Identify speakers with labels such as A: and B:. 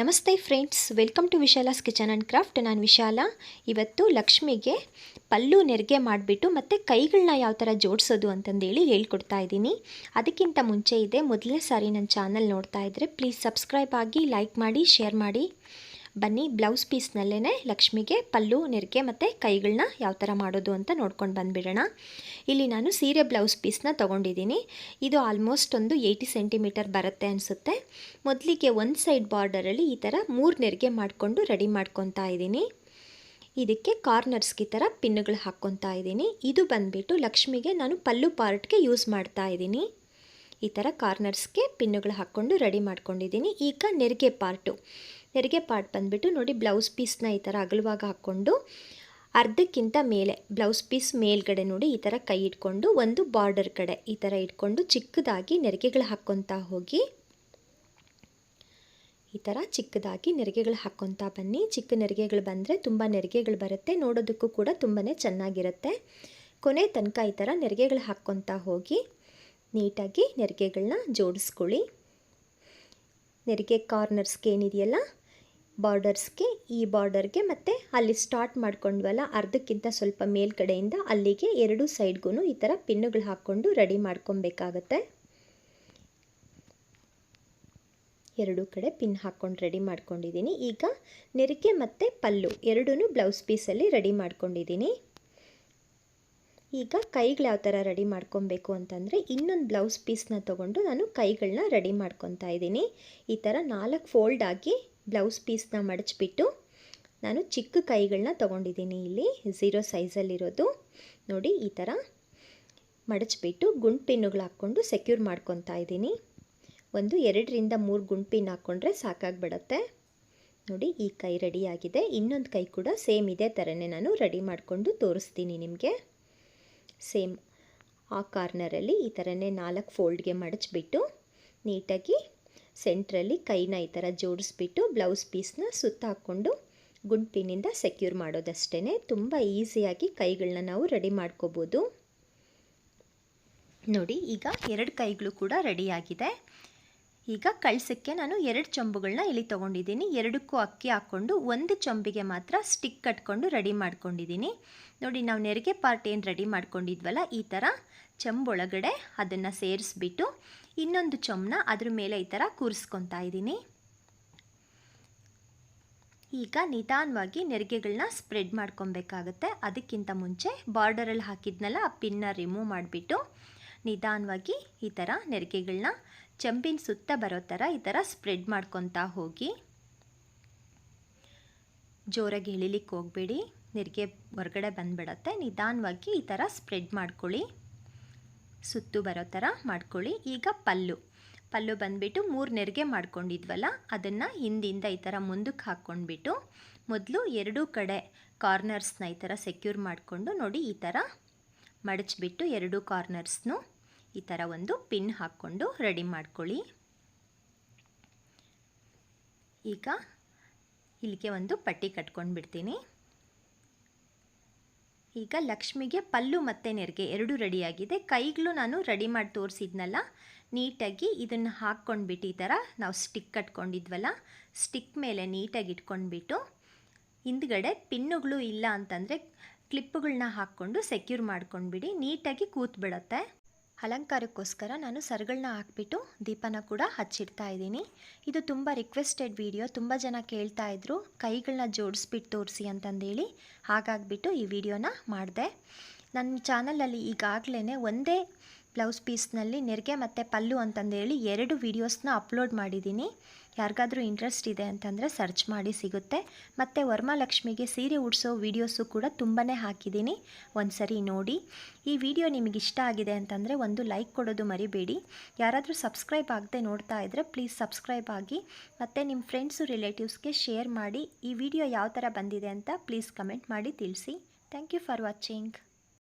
A: ನಮಸ್ತೆ friends, welcome to Vishala's kitchen and craft. ನಾನು ವಿಶಾಲ. ಇವತ್ತು ಲಕ್ಷ್ಮಿಗೆ ಪಲ್ಲು ನೆರಿಗೆ ಮಾಡಿಬಿಟ್ಟು ಮತ್ತು ಕೈಗಳನ್ನ ಯಾವ ಥರ ಜೋಡಿಸೋದು ಅಂತಂದೇಳಿ ಹೇಳ್ಕೊಡ್ತಾ ಇದ್ದೀನಿ. ಅದಕ್ಕಿಂತ ಮುಂಚೆ ಇದೆ ಮೊದಲನೇ ಸಾರಿ ನನ್ನ ಚಾನಲ್ ನೋಡ್ತಾ ಇದ್ದರೆ ಪ್ಲೀಸ್ ಸಬ್ಸ್ಕ್ರೈಬ್ ಆಗಿ ಲೈಕ್ ಮಾಡಿ ಶೇರ್ ಮಾಡಿ. ಬನ್ನಿ ಬ್ಲೌಸ್ ಪೀಸ್ನಲ್ಲೇ ಲಕ್ಷ್ಮಿಗೆ, ಪಲ್ಲು ನೆರಿಗೆ ಮತ್ತು ಕೈಗಳನ್ನ ಯಾವ ಥರ ಮಾಡೋದು ಅಂತ ನೋಡ್ಕೊಂಡು ಬಂದುಬಿಡೋಣ. ಇಲ್ಲಿ ನಾನು ಸೀರೆ ಬ್ಲೌಸ್ ಪೀಸ್ನ ತೊಗೊಂಡಿದ್ದೀನಿ. ಇದು ಆಲ್ಮೋಸ್ಟ್ ಒಂದು ಏಯ್ಟಿ ಸೆಂಟಿಮೀಟರ್ ಬರುತ್ತೆ ಅನಿಸುತ್ತೆ. ಮೊದಲಿಗೆ ಒಂದು ಸೈಡ್ ಬಾರ್ಡರಲ್ಲಿ ಈ ಥರ ಮೂರು ನೆರಿಗೆ ಮಾಡಿಕೊಂಡು ರೆಡಿ ಮಾಡ್ಕೊತಾ ಇದ್ದೀನಿ. ಇದಕ್ಕೆ ಕಾರ್ನರ್ಸ್ಗೆ ಈ ಥರ ಪಿನ್ನುಗಳು ಹಾಕ್ಕೊತಾ ಇದ್ದೀನಿ. ಇದು ಬಂದುಬಿಟ್ಟು ಲಕ್ಷ್ಮಿಗೆ ನಾನು ಪಲ್ಲು ಪಾರ್ಟ್ಗೆ ಯೂಸ್ ಮಾಡ್ತಾ ಇದ್ದೀನಿ. ಈ ಥರ ಕಾರ್ನರ್ಸ್ಗೆ ಪಿನ್ನುಗಳು ಹಾಕ್ಕೊಂಡು ರೆಡಿ ಮಾಡ್ಕೊಂಡಿದ್ದೀನಿ. ಈಗ ನೆರಿಗೆ ಪಾರ್ಟು. ನೆರಿಗೆ ಪಾರ್ಟ್ ಬಂದುಬಿಟ್ಟು ನೋಡಿ ಬ್ಲೌಸ್ ಪೀಸ್ನ ಈ ಥರ ಅಗಲವಾಗಿ ಹಾಕ್ಕೊಂಡು ಅರ್ಧಕ್ಕಿಂತ ಮೇಲೆ, ಬ್ಲೌಸ್ ಪೀಸ್ ಮೇಲ್ಗಡೆ ನೋಡಿ ಈ ಥರ ಕೈ ಇಟ್ಕೊಂಡು ಒಂದು ಬಾರ್ಡರ್ ಕಡೆ ಈ ಥರ ಇಟ್ಕೊಂಡು ಚಿಕ್ಕದಾಗಿ ನೆರಿಗೆಗಳು ಹಾಕ್ಕೊತಾ ಹೋಗಿ. ಈ ಥರ ಚಿಕ್ಕದಾಗಿ ನೆರಿಗೆಗಳು ಹಾಕ್ಕೊತಾ ಬನ್ನಿ. ಚಿಕ್ಕ ನೆರಿಗೆಗಳು ಬಂದರೆ ತುಂಬ ನೆರಿಗೆಗಳು ಬರುತ್ತೆ. ನೋಡೋದಕ್ಕೂ ಕೂಡ ತುಂಬಾ ಚೆನ್ನಾಗಿರುತ್ತೆ. ಕೊನೆ ತನಕ ಈ ಥರ ನೆರಿಗೆಗಳು ಹಾಕ್ಕೊತಾ ಹೋಗಿ. ನೀಟಾಗಿ ನೆರಿಗೆಗಳನ್ನ ಜೋಡಿಸ್ಕೊಳ್ಳಿ. ನೆರಿಗೆ ಕಾರ್ನರ್ಸ್ಗೆ ಏನಿದೆಯಲ್ಲ, ಬಾರ್ಡರ್ಸ್ಗೆ, ಈ ಬಾರ್ಡರ್ಗೆ ಮತ್ತು ಅಲ್ಲಿ ಸ್ಟಾರ್ಟ್ ಮಾಡ್ಕೊಂಡ್ವಲ್ಲ, ಅರ್ಧಕ್ಕಿಂತ ಸ್ವಲ್ಪ ಮೇಲ್ಗಡೆಯಿಂದ ಅಲ್ಲಿಗೆ ಎರಡು ಸೈಡ್ಗೂ ಈ ಥರ ಪಿನ್ನುಗಳು ಹಾಕ್ಕೊಂಡು ರೆಡಿ ಮಾಡ್ಕೊಬೇಕಾಗತ್ತೆ. ಎರಡು ಕಡೆ ಪಿನ್ ಹಾಕ್ಕೊಂಡು ರೆಡಿ ಮಾಡ್ಕೊಂಡಿದ್ದೀನಿ. ಈಗ ನೆರಿಗೆ ಮತ್ತು ಪಲ್ಲು ಎರಡೂ ಬ್ಲೌಸ್ ಪೀಸಲ್ಲಿ ರೆಡಿ ಮಾಡ್ಕೊಂಡಿದ್ದೀನಿ. ಈಗ ಕೈಗಳು ಯಾವ ಥರ ರೆಡಿ ಮಾಡ್ಕೊಬೇಕು ಅಂತಂದರೆ ಇನ್ನೊಂದು ಬ್ಲೌಸ್ ಪೀಸ್ನ ತೊಗೊಂಡು ನಾನು ಕೈಗಳನ್ನ ರೆಡಿ ಮಾಡ್ಕೊತಾ ಇದ್ದೀನಿ. ಈ ಥರ ನಾಲ್ಕು ಫೋಲ್ಡ್ ಆಗಿ ಬ್ಲೌಸ್ ಪೀಸ್ನ ಮಡಚಿಬಿಟ್ಟು ನಾನು ಚಿಕ್ಕ ಕೈಗಳನ್ನ ತೊಗೊಂಡಿದ್ದೀನಿ ಇಲ್ಲಿ, ಝೀರೋ ಸೈಜಲ್ಲಿರೋದು ನೋಡಿ, ಈ ಥರ ಮಡಚಿಬಿಟ್ಟು ಗುಂಡು ಪಿನ್ನುಗಳು ಹಾಕ್ಕೊಂಡು ಸೆಕ್ಯೂರ್ ಮಾಡ್ಕೊತಾ ಇದ್ದೀನಿ. ಒಂದು ಎರಡರಿಂದ ಮೂರು ಗುಂಡು ಪಿನ್ ಹಾಕ್ಕೊಂಡ್ರೆ ಸಾಕಾಗ್ಬಿಡತ್ತೆ. ನೋಡಿ, ಈ ಕೈ ರೆಡಿಯಾಗಿದೆ ಇನ್ನೊಂದು ಕೈ ಕೂಡ ಸೇಮ್ ಇದೇ ಥರನೇ ನಾನು ರೆಡಿ ಮಾಡಿಕೊಂಡು ತೋರಿಸ್ತೀನಿ ನಿಮಗೆ. ಸೇಮ್ ಆ ಕಾರ್ನರಲ್ಲಿ ಈ ಥರನೇ ನಾಲ್ಕು ಫೋಲ್ಡ್ಗೆ ಮಡಚಿಬಿಟ್ಟು ನೀಟಾಗಿ ಸೆಂಟ್ರಲ್ಲಿ ಕೈನ ಈ ಥರ ಜೋಡಿಸ್ಬಿಟ್ಟು ಬ್ಲೌಸ್ ಪೀಸ್ನ ಸುತ್ತ ಹಾಕ್ಕೊಂಡು ಗುಡ್ ಸೆಕ್ಯೂರ್ ಮಾಡೋದಷ್ಟೇ ತುಂಬ ಈಸಿಯಾಗಿ ಕೈಗಳನ್ನ ನಾವು ರೆಡಿ ಮಾಡ್ಕೋಬೋದು. ನೋಡಿ, ಈಗ ಎರಡು ಕೈಗಳು ಕೂಡ ರೆಡಿಯಾಗಿದೆ. ಈಗ ಕಳ್ಸಕ್ಕೆ ನಾನು ಎರಡು ಚೊಂಬುಗಳನ್ನ ಇಲ್ಲಿ ತೊಗೊಂಡಿದ್ದೀನಿ. ಎರಡಕ್ಕೂ ಅಕ್ಕಿ ಹಾಕ್ಕೊಂಡು ಒಂದು ಚೊಂಬಿಗೆ ಮಾತ್ರ ಸ್ಟಿಕ್ ಕಟ್ಕೊಂಡು ರೆಡಿ ಮಾಡ್ಕೊಂಡಿದ್ದೀನಿ. ನೋಡಿ, ನಾವು ನೆರಿಗೆ ಪಾರ್ಟ್ ಏನು ರೆಡಿ ಮಾಡ್ಕೊಂಡಿದ್ವಲ್ಲ, ಈ ಥರ ಚೊಂಬೊಳಗಡೆ ಅದನ್ನು ಸೇರಿಸ್ಬಿಟ್ಟು ಇನ್ನೊಂದು ಚೊಂಬನ ಅದ್ರ ಮೇಲೆ ಈ ಥರ ಕೂರಿಸ್ಕೊತಾ ಇದ್ದೀನಿ. ಈಗ ನಿಧಾನವಾಗಿ ನೆರಿಗೆಗಳನ್ನ ಸ್ಪ್ರೆಡ್ ಮಾಡ್ಕೊಬೇಕಾಗತ್ತೆ. ಅದಕ್ಕಿಂತ ಮುಂಚೆ ಬಾರ್ಡರಲ್ಲಿ ಹಾಕಿದ್ನಲ್ಲ, ಆ ಪಿನ್ನ ರಿಮೂವ್ ಮಾಡಿಬಿಟ್ಟು ನಿಧಾನವಾಗಿ ಈ ಥರ ನೆರಿಗೆಗಳನ್ನ ಚಂಪಿನ ಸುತ್ತ ಬರೋ ಥರ ಈ ಥರ ಸ್ಪ್ರೆಡ್ ಮಾಡ್ಕೊತಾ ಹೋಗಿ. ಜೋರಾಗಿ ಎಳಿಲಿಕ್ಕೆ ಹೋಗಬೇಡಿ. ನೆರಿಗೆ ಹೊರಗಡೆ ಬಂದುಬಿಡತ್ತೆ. ನಿಧಾನವಾಗಿ ಈ ಥರ ಸ್ಪ್ರೆಡ್ ಮಾಡ್ಕೊಳ್ಳಿ. ಸುತ್ತು ಬರೋ ಥರ ಮಾಡ್ಕೊಳ್ಳಿ. ಈಗ ಪಲ್ಲು. ಪಲ್ಲು ಬಂದುಬಿಟ್ಟು ಮೂರು ನೆರಿಗೆ ಮಾಡ್ಕೊಂಡಿದ್ವಲ್ಲ, ಅದನ್ನು ಹಿಂದಿಂದ ಈ ಥರ ಮುಂದಕ್ಕೆ ಹಾಕ್ಕೊಂಡ್ಬಿಟ್ಟು ಮೊದಲು ಎರಡೂ ಕಡೆ ಕಾರ್ನರ್ಸ್ನ ಈ ಥರ ಸೆಕ್ಯೂರ್ ಮಾಡಿಕೊಂಡು ನೋಡಿ ಈ ಥರ ಮಡಚ್ಬಿಟ್ಟು ಎರಡೂ ಕಾರ್ನರ್ಸ್ನು ಈ ಥರ ಒಂದು ಪಿನ್ ಹಾಕ್ಕೊಂಡು ರೆಡಿ ಮಾಡ್ಕೊಳ್ಳಿ. ಈಗ ಇಲ್ಲಿಗೆ ಒಂದು ಪಟ್ಟಿ ಕಟ್ಕೊಂಡು ಬಿಡ್ತೀನಿ. ಈಗ ಲಕ್ಷ್ಮಿಗೆ ಪಲ್ಲು ಮತ್ತು ನೆರಿಗೆ ಎರಡು ರೆಡಿಯಾಗಿದೆ ಕೈಗಳು ನಾನು ರೆಡಿ ಮಾಡಿ ತೋರಿಸಿದ್ನಲ್ಲ, ನೀಟಾಗಿ ಇದನ್ನು ಹಾಕ್ಕೊಂಡ್ಬಿಟ್ಟು ಈ ಥರ ನಾವು ಸ್ಟಿಕ್ ಕಟ್ಕೊಂಡಿದ್ವಲ್ಲ ಸ್ಟಿಕ್ ಮೇಲೆ ನೀಟಾಗಿ ಇಟ್ಕೊಂಡ್ಬಿಟ್ಟು ಹಿಂದ್ಗಡೆ ಪಿನ್ನುಗಳು ಇಲ್ಲ ಅಂತಂದರೆ ಕ್ಲಿಪ್ಪುಗಳನ್ನ ಹಾಕ್ಕೊಂಡು ಸೆಕ್ಯೂರ್ ಮಾಡ್ಕೊಂಡ್ಬಿಡಿ, ನೀಟಾಗಿ ಕೂತ್ಬಿಡತ್ತೆ. ಅಲಂಕಾರಕ್ಕೋಸ್ಕರ ನಾನು ಸರಗಳನ್ನ ಹಾಕ್ಬಿಟ್ಟು ದೀಪನ ಕೂಡ ಹಚ್ಚಿಡ್ತಾ ಇದ್ದೀನಿ. ಇದು ತುಂಬ ರಿಕ್ವೆಸ್ಟೆಡ್ ವಿಡಿಯೋ ತುಂಬ ಜನ ಕೇಳ್ತಾ ಇದ್ರು ಕೈಗಳನ್ನ ಜೋಡಿಸ್ಬಿಟ್ಟು ತೋರಿಸಿ ಅಂತಂದೇಳಿ. ಹಾಗಾಗ್ಬಿಟ್ಟು ಈ ವಿಡಿಯೋನ ಮಾಡಿದೆ. ನನ್ನ ಚಾನಲಲ್ಲಿ ಈಗಾಗಲೇ ಒಂದೇ ಬ್ಲೌಸ್ ಪೀಸ್ನಲ್ಲಿ ನೆರಿಗೆ ಮತ್ತು ಪಲ್ಲು ಅಂತಂದೇಳಿ ಎರಡು ವೀಡಿಯೋಸ್ನ ಅಪ್ಲೋಡ್ ಮಾಡಿದ್ದೀನಿ. ಯಾರಿಗಾದರೂ ಇಂಟ್ರೆಸ್ಟ್ ಇದೆ ಅಂತಂದರೆ ಸರ್ಚ್ ಮಾಡಿ ಸಿಗುತ್ತೆ. ಮತ್ತು ವರ್ಮಾಲಕ್ಷ್ಮಿಗೆ ಸೀರೆ ಉಡಿಸೋ ವೀಡಿಯೋಸು ಕೂಡ ತುಂಬಾ ಹಾಕಿದ್ದೀನಿ. ಒಂದು ಸರಿ ನೋಡಿ. ಈ ವಿಡಿಯೋ ನಿಮಗೆ ಇಷ್ಟ ಆಗಿದೆ ಅಂತಂದರೆ ಒಂದು ಲೈಕ್ ಕೊಡೋದು ಮರಿಬೇಡಿ. ಯಾರಾದರೂ ಸಬ್ಸ್ಕ್ರೈಬ್ ಆಗದೆ ನೋಡ್ತಾ ಇದ್ದರೆ ಪ್ಲೀಸ್ ಸಬ್ಸ್ಕ್ರೈಬ್ ಆಗಿ, ಮತ್ತು ನಿಮ್ಮ ಫ್ರೆಂಡ್ಸು, ರಿಲೇಟಿವ್ಸ್ಗೆ ಶೇರ್ ಮಾಡಿ ಈ ವಿಡಿಯೋ ಯಾವ ಥರ ಬಂದಿದೆ ಅಂತ ಪ್ಲೀಸ್ ಕಮೆಂಟ್ ಮಾಡಿ ತಿಳಿಸಿ. Thank you for watching.